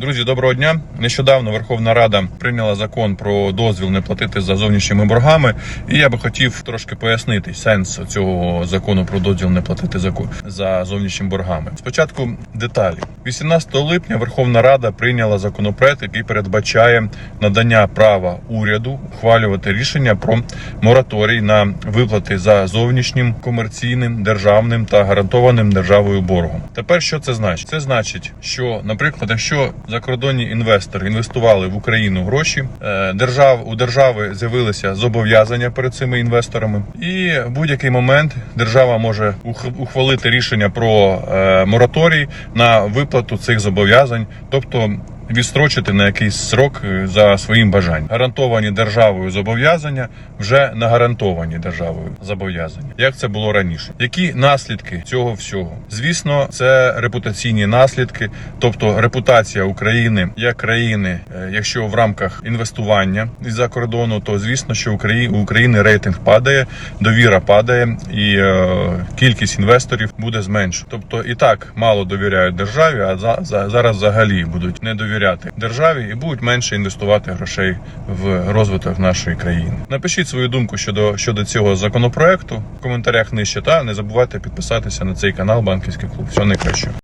Друзі, доброго дня. Нещодавно Верховна Рада прийняла закон про дозвіл не платити за зовнішніми боргами. І я би хотів трошки пояснити сенс цього закону про дозвіл не платити за, зовнішніми боргами. Спочатку деталі. 18 липня Верховна Рада прийняла законопроект, який передбачає надання права уряду ухвалювати рішення про мораторій на виплати за зовнішнім комерційним державним та гарантованим державою боргом. Тепер що це значить? Це значить, що, наприклад, якщо закордонні інвестори інвестували в Україну гроші, е, держав у держави з'явилися зобов'язання перед цими інвесторами, і в будь-який момент держава може ух- ухвалити рішення про е, мораторій на виплату цих зобов'язань, тобто відстрочити на якийсь срок е, за своїм бажанням. Гарантовані державою зобов'язання вже не гарантовані державою зобов'язання. Як це було раніше? Які наслідки цього всього? Звісно, це репутаційні наслідки, тобто репутація України як країни, е, якщо в рамках інвестування із-за кордону, то звісно, що у України рейтинг падає, довіра падає, і е, кількість інвесторів буде зменшена. Тобто і так мало довіряють державі, а за, за, зараз взагалі будуть не довіряти державі і будуть менше інвестувати грошей в розвиток нашої країни. Напишіть свою думку щодо щодо цього законопроекту в коментарях нижче та не забувайте підписатися на цей канал Банківський клуб. Всього найкращого.